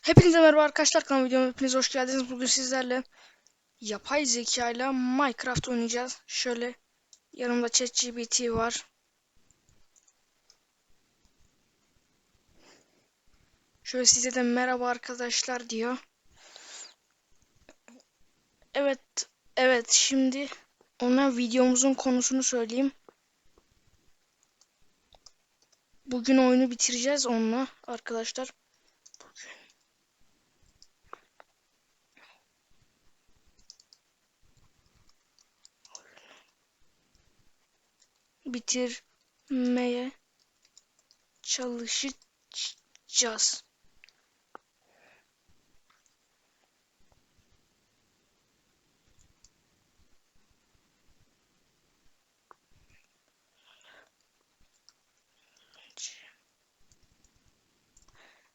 Hepinize merhaba arkadaşlar kanalıma videoma hepiniz hoş geldiniz. Bugün sizlerle yapay zeka ile Minecraft oynayacağız. Şöyle yanımda ChatGPT var. Şöyle size de merhaba arkadaşlar diyor. Evet, evet şimdi ona videomuzun konusunu söyleyeyim. Bugün oyunu bitireceğiz onunla arkadaşlar. Bitirmeye çalışacağız.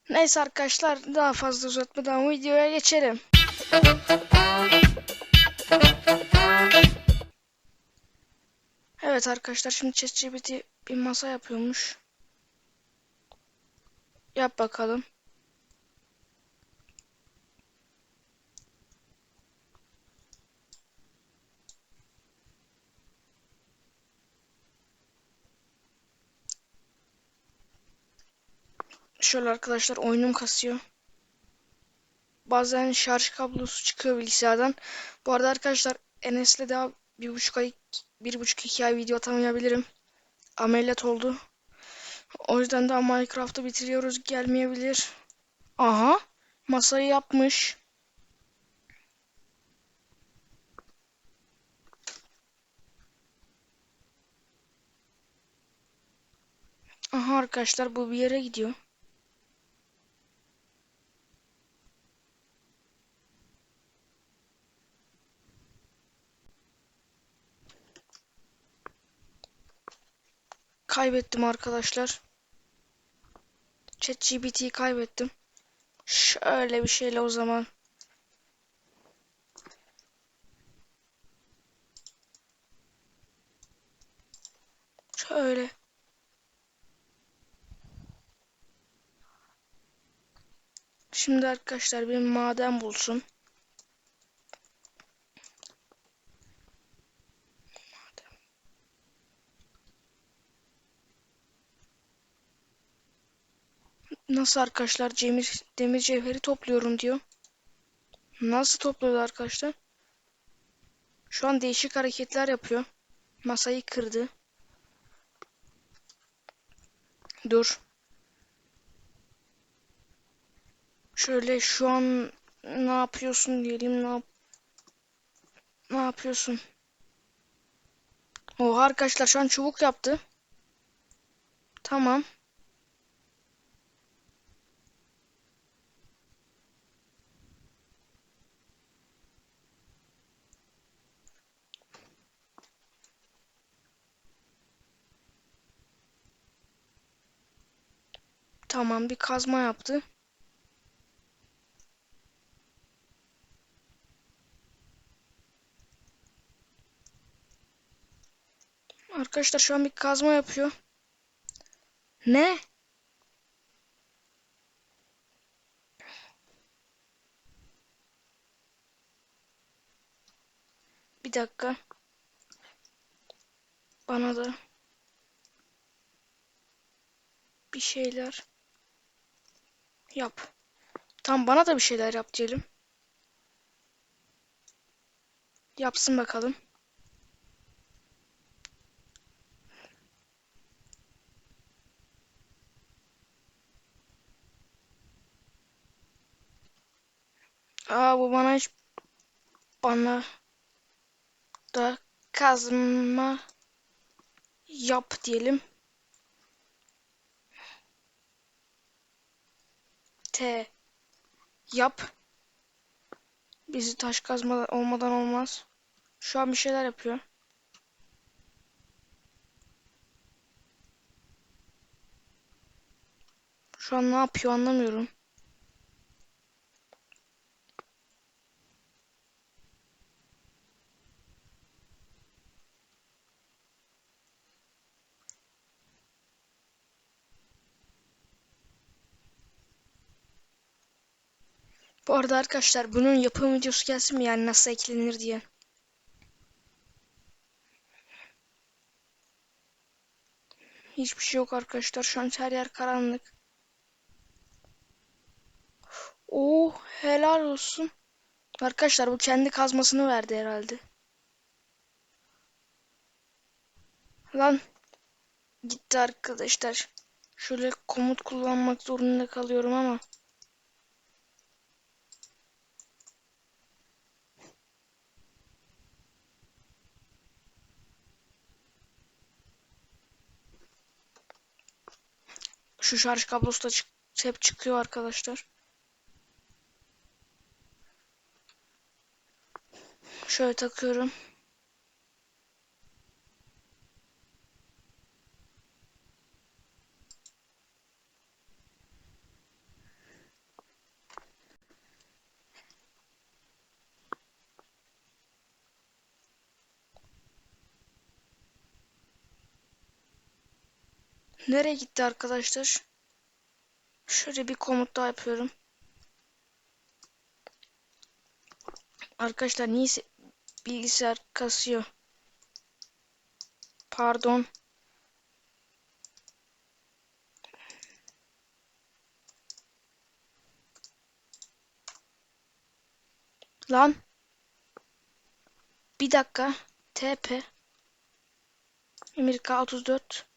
Neyse arkadaşlar daha fazla uzatmadan videoya geçelim. Evet arkadaşlar şimdi ChatGPT bir masa yapıyormuş. Yap bakalım. Şöyle arkadaşlar oyunum kasıyor. Bazen şarj kablosu çıkıyor bilgisayardan. Bu arada arkadaşlar Enes'le daha bir buçuk ay, bir buçuk iki ay video atamayabilirim. Ameliyat oldu. O yüzden daha Minecraft'ı bitiriyoruz. Gelmeyebilir. Aha. Masayı yapmış. Aha arkadaşlar bu bir yere gidiyor. Kaybettim arkadaşlar. ChatGPT'yi kaybettim. Şöyle bir şeyle o zaman. Şöyle. Şimdi arkadaşlar bir maden bulsun. Nasıl arkadaşlar demir, demir cevheri topluyorum diyor. Nasıl topluyordu arkadaşlar? Şu an değişik hareketler yapıyor. Masayı kırdı. Dur. Şöyle şu an ne yapıyorsun diyelim ne yap ne yapıyorsun? Oha arkadaşlar şu an çubuk yaptı. Tamam. Tamam bir kazma yaptı. Arkadaşlar şu an bir kazma yapıyor. Ne? Bir dakika. Bana da bir şeyler yap. Tam bana da bir şeyler yap diyelim. Yapsın bakalım. Aa bu bana hiç bana da kazma yap diyelim. T yap. Bizi taş kazma olmadan olmaz. Şu an bir şeyler yapıyor. Şu an ne yapıyor anlamıyorum. Bu arada arkadaşlar bunun yapım videosu gelsin mi yani nasıl eklenir diye. Hiçbir şey yok arkadaşlar. Şu an her yer karanlık. Oh helal olsun. Arkadaşlar bu kendi kazmasını verdi herhalde. Lan gitti arkadaşlar. Şöyle komut kullanmak zorunda kalıyorum ama. Şu şarj kablosu da çık hep çıkıyor arkadaşlar. Şöyle takıyorum. Nereye gitti arkadaşlar? Şöyle bir komut daha yapıyorum. Arkadaşlar niyeyse bilgisayar kasıyor. Pardon. Lan. Bir dakika. TP. Amerika 34.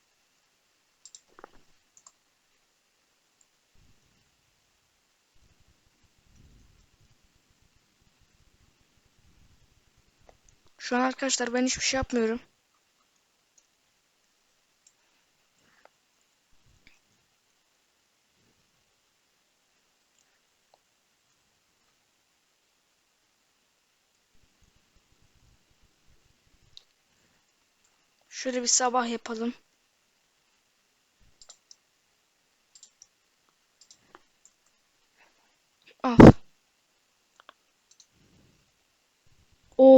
Şu an arkadaşlar ben hiçbir şey yapmıyorum. Şöyle bir sabah yapalım.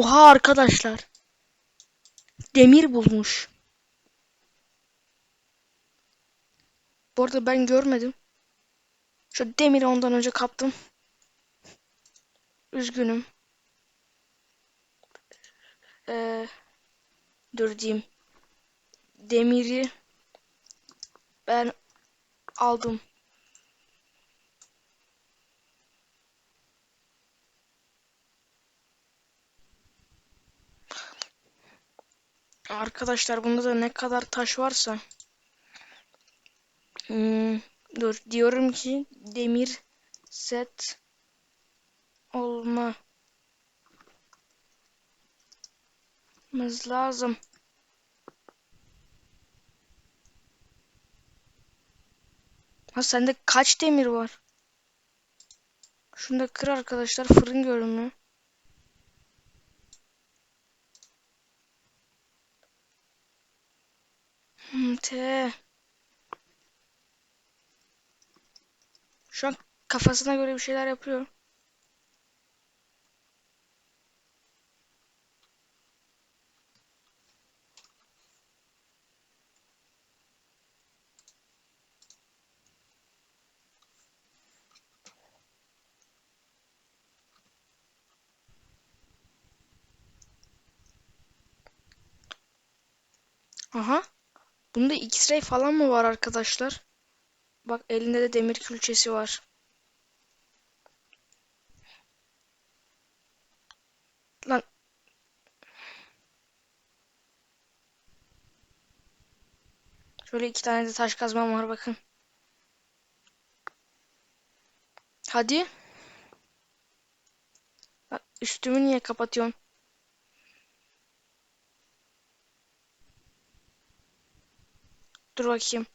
Oha arkadaşlar. Demir bulmuş. Bu arada ben görmedim. Şu demiri ondan önce kaptım. Üzgünüm. Ee, dur diyeyim. Demiri ben aldım. Arkadaşlar bunda da ne kadar taş varsa. Hmm, dur diyorum ki demir set olmamız lazım. Ha sende kaç demir var? Şunu da kır arkadaşlar fırın görünmüyor. Te. Şu an kafasına göre bir şeyler yapıyor. Aha. Bunda X-ray falan mı var arkadaşlar? Bak elinde de demir külçesi var. Lan. Şöyle iki tane de taş kazmam var bakın. Hadi. Lan üstümü niye kapatıyorsun? Dur bakayım.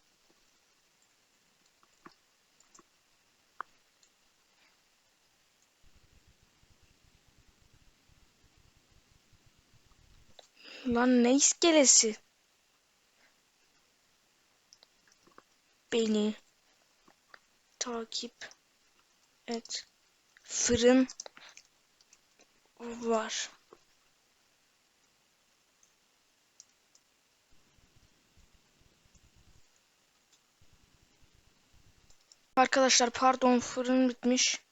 Lan ne iskelesi? Beni takip et. Fırın var. Arkadaşlar pardon fırın bitmiş.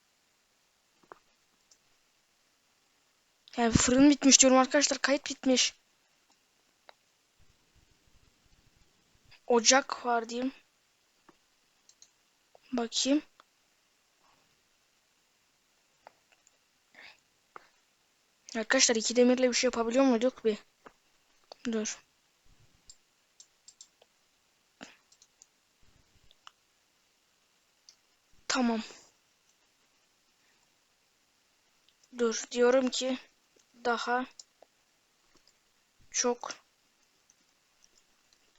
Yani fırın bitmiş diyorum arkadaşlar kayıt bitmiş. Ocak var diyeyim. Bakayım. Arkadaşlar iki demirle bir şey yapabiliyor muyduk bir? Dur. Tamam. Dur diyorum ki daha çok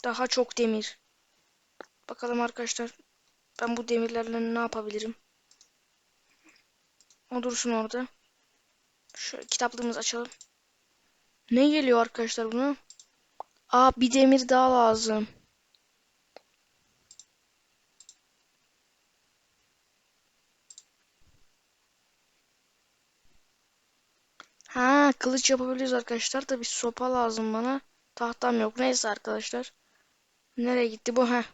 daha çok demir. Bakalım arkadaşlar ben bu demirlerle ne yapabilirim? O dursun orada. Şöyle kitaplığımızı açalım. Ne geliyor arkadaşlar buna? Aa bir demir daha lazım. Ha kılıç yapabiliriz arkadaşlar. Da bir sopa lazım bana. Tahtam yok. Neyse arkadaşlar. Nereye gitti bu? Ha.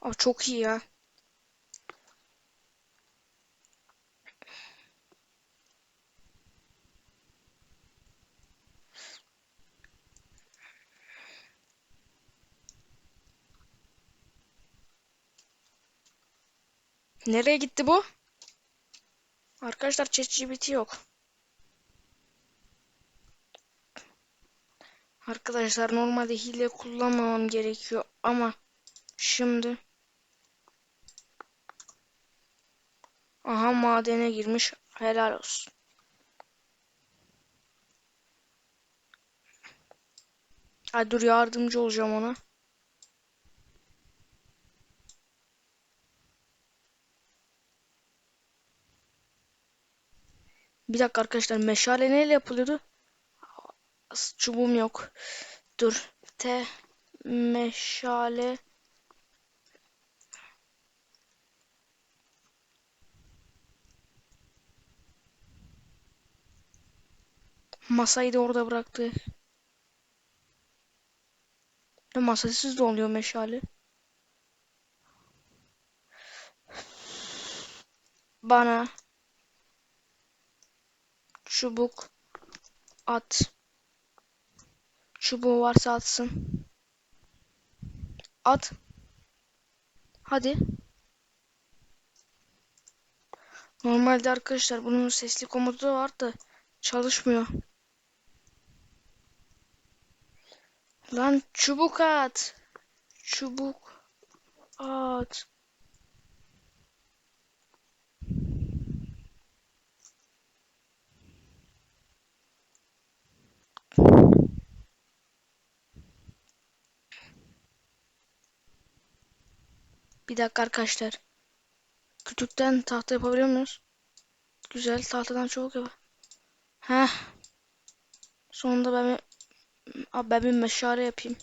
Aa, çok iyi ya. Nereye gitti bu? Arkadaşlar ChatGPT yok. Arkadaşlar normalde hile kullanmamam gerekiyor ama şimdi Aha madene girmiş. Helal olsun. Ay dur yardımcı olacağım ona. Bir dakika arkadaşlar meşale neyle yapılıyordu? Çubuğum yok. Dur. T meşale Masayı da orada bıraktı. Ne masasız da oluyor meşale. Bana çubuk at. Çubuğu varsa atsın. At. Hadi. Normalde arkadaşlar bunun sesli komutu var da çalışmıyor. Lan çubuk at. Çubuk at. Bir dakika arkadaşlar. Kütükten tahta yapabiliyor muyuz? Güzel tahtadan çok yap. Heh. Sonunda ben bir, abi ben bir meşale yapayım.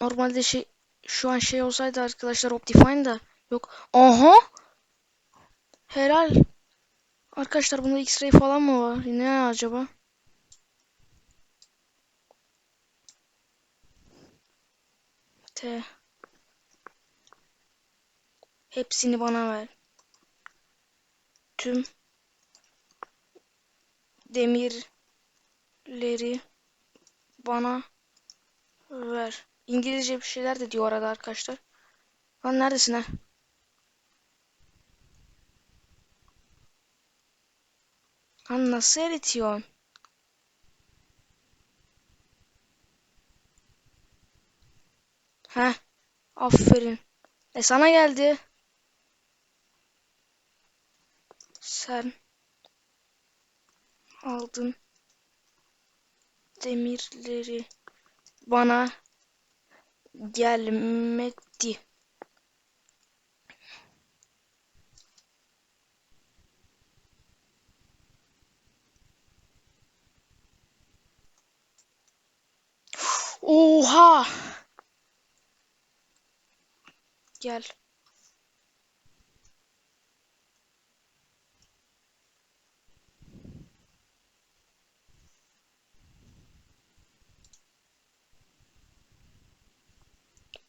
Normalde şey şu an şey olsaydı arkadaşlar Optifine da yok. Aha. Helal. Arkadaşlar bunda X-ray falan mı var? Ne acaba? T. Hepsini bana ver. Tüm demirleri bana ver. İngilizce bir şeyler de diyor arada arkadaşlar. Lan neredesin ha? Lan nasıl eritiyorsun? Heh. Aferin. E sana geldi. Sen aldın demirleri bana gelmedi. Oha! Gel.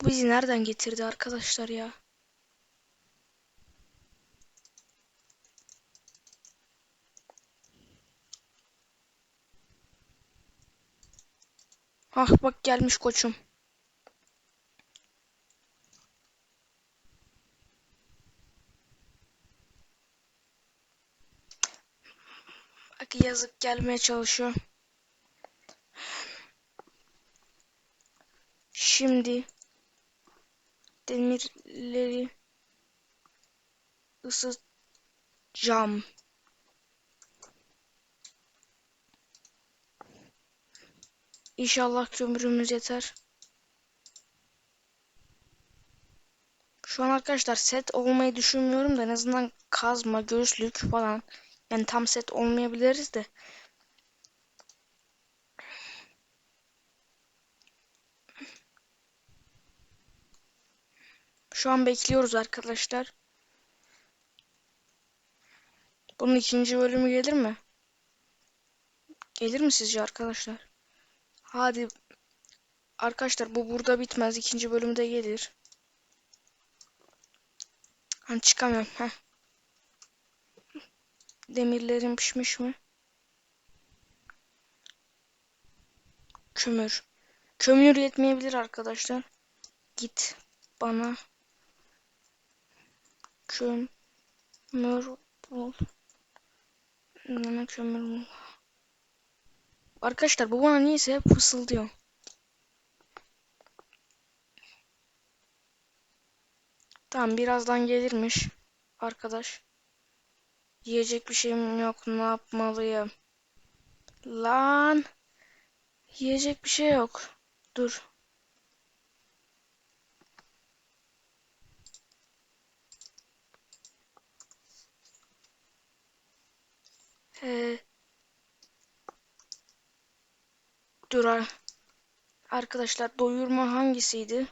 Bu bizi nereden getirdi arkadaşlar ya? Ah bak gelmiş koçum. Bak yazık gelmeye çalışıyor. Şimdi demirleri ısıtacağım. İnşallah kömürümüz yeter. Şu an arkadaşlar set olmayı düşünmüyorum da en azından kazma, göğüslük falan. Yani tam set olmayabiliriz de. Şu an bekliyoruz arkadaşlar. Bunun ikinci bölümü gelir mi? Gelir mi sizce arkadaşlar? Hadi. Arkadaşlar bu burada bitmez. İkinci bölümde gelir. Hani çıkamıyorum. Heh. Demirlerim pişmiş mi? Kömür. Kömür yetmeyebilir arkadaşlar. Git bana kömür bul. Bana kömür bul. Arkadaşlar bu bana niyeyse fısıldıyor. Tamam birazdan gelirmiş arkadaş. Yiyecek bir şeyim yok. Ne yapmalıyım? Lan. Yiyecek bir şey yok. Dur. Ee, dur ar- arkadaşlar doyurma hangisiydi?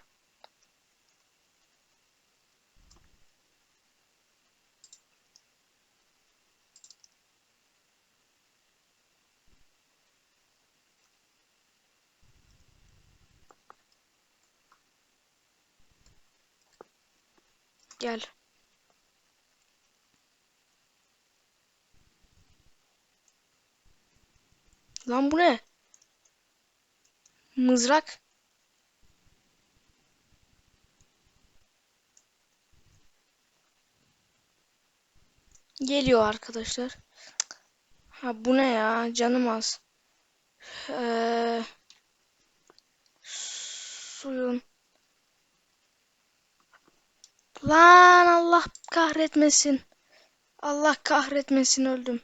Gel. Lan bu ne? Mızrak. Geliyor arkadaşlar. Ha bu ne ya? Canım az. Ee, suyun. Lan Allah kahretmesin. Allah kahretmesin öldüm.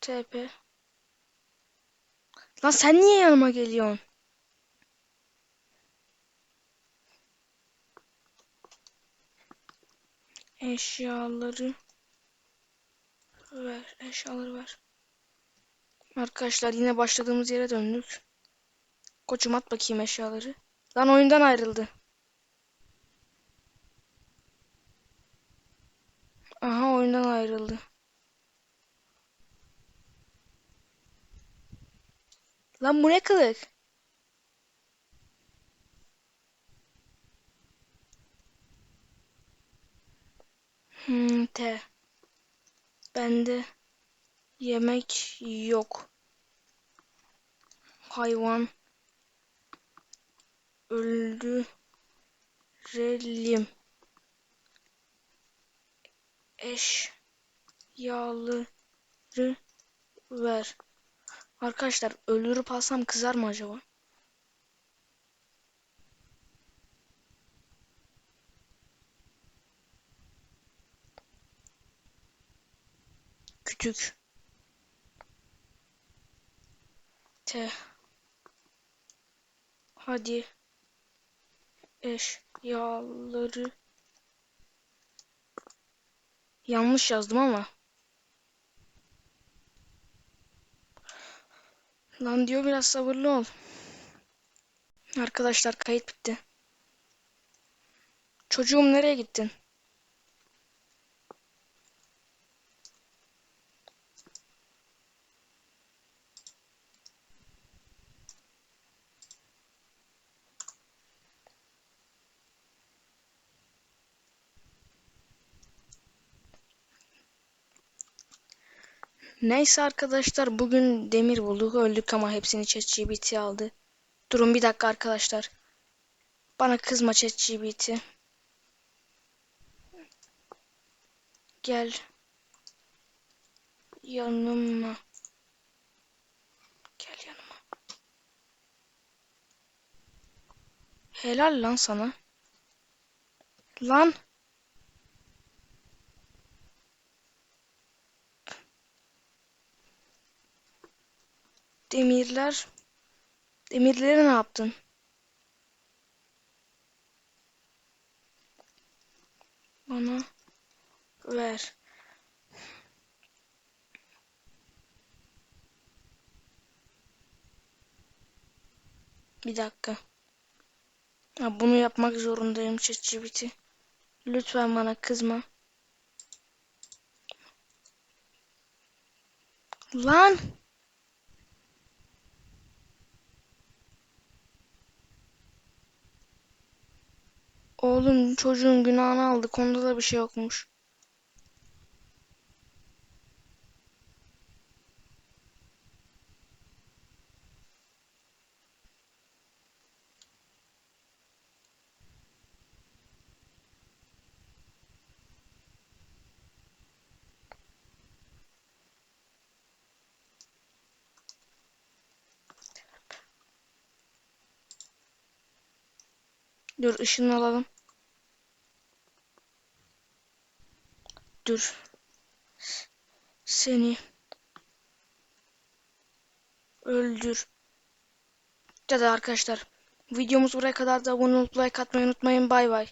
TP. Lan sen niye yanıma geliyorsun? Eşyaları ver. Eşyaları ver. Arkadaşlar yine başladığımız yere döndük. Koçum at bakayım eşyaları. Lan oyundan ayrıldı. Aha oyundan ayrıldı. Lan bu ne kılık? Hmm, te. Bende yemek yok. Hayvan öldürelim. Eşyaları ver. Arkadaşlar öldürüp alsam kızar mı acaba? Kütük. T. Hadi. Eşyaları. Yanlış yazdım ama. Lan diyor biraz sabırlı ol. Arkadaşlar kayıt bitti. Çocuğum nereye gittin? Neyse arkadaşlar bugün demir bulduk öldük ama hepsini ChatGPT aldı. Durun bir dakika arkadaşlar. Bana kızma ChatGPT. Gel. Yanıma. Gel yanıma. Helal lan sana. Lan. Demirler. Demirleri ne yaptın? Bana ver. Bir dakika. Ha, bunu yapmak zorundayım ChatGPT. Lütfen bana kızma. Lan! Oğlum çocuğun günahını aldık. Onda da bir şey yokmuş. Dur ışını alalım. Dur. Seni öldür. Ya da arkadaşlar videomuz buraya kadar da abone olup like atmayı unutmayın. Bay bay.